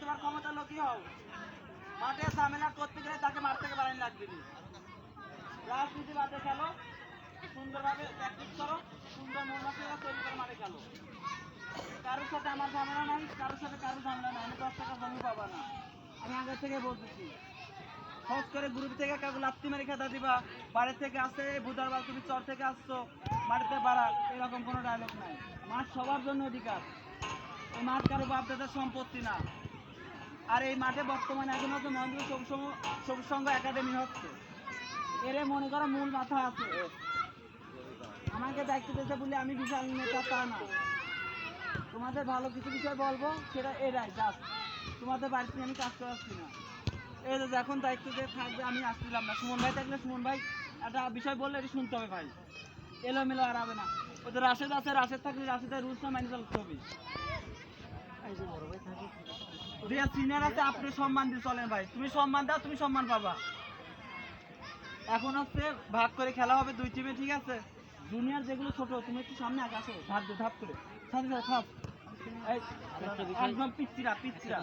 তোমার ক্ষমতা লোকই হও। মাঠে ঝামেলা করতে গেলে তাকে মাঠ থেকে বাড়ানি লাগবে রাজনীতি বাদে খেলো, সুন্দরভাবে প্র্যাকটিস করো, সুন্দর মৌমাছিরা তৈরি করে মাঠে খেলো। কারোর সাথে আমার ঝামেলা নাই, কারোর সাথে কারোর ঝামেলা নাই। আমি দশ টাকা জমি পাবো না। আমি আগে থেকে বলতেছি খরচ করে গ্রুপ থেকে কাউকে লাত্তি মেরে খেতা দিবা। বাড়ির থেকে আসে বুধারবার তুমি চর থেকে আসছো বাড়িতে পারা এরকম কোনো ডায়লগ নাই। মাছ সবার জন্য অধিকার। এই মাছ কারও বাপ দাদার সম্পত্তি না। আর এই মাঠে বর্তমানে এখন হচ্ছে মহেন্দ্র সবুজ সং- সবুজ সংঘ একাডেমি হচ্ছে। এর মনে করো মূল মাথা আছে। আমাকে দায়িত্ব দিতে বলে আমি বিশাল নেতা তা না। তোমাদের ভালো কিছু বিষয় বলব, সেটা এরাই জাস্ট তোমাদের বাড়িতে আমি কাজ করাচ্ছি না। এই যে এখন দায়িত্ব দিয়ে থাকবে, আমি আসছিলাম না। সুমন ভাই থাকলে, সুমন ভাই একটা বিষয় বললে এটা শুনতে হবে ভাই। এলোমেলো আর হবে না। ওদের রাশেদ আছে, রাশেদ থাকলে রাশেদের রুলসটা মাইনে চলতে হবে। যে সিনিয়র আছে, আপনি সম্মান দিয়ে চলেন ভাই। তুমি সম্মান দাও, তুমি সম্মান পাবা। এখন হচ্ছে ভাগ করে খেলা হবে দুই টিমে ঠিক আছে? জুনিয়র যেগুলো ছোট, তুমি একটু সামনে আগে আসো, ধাপ দিয়ে, ধাপ করে। সাথে সাথে থাপ একদম পিচ্ছিরা পিচ্ছিরা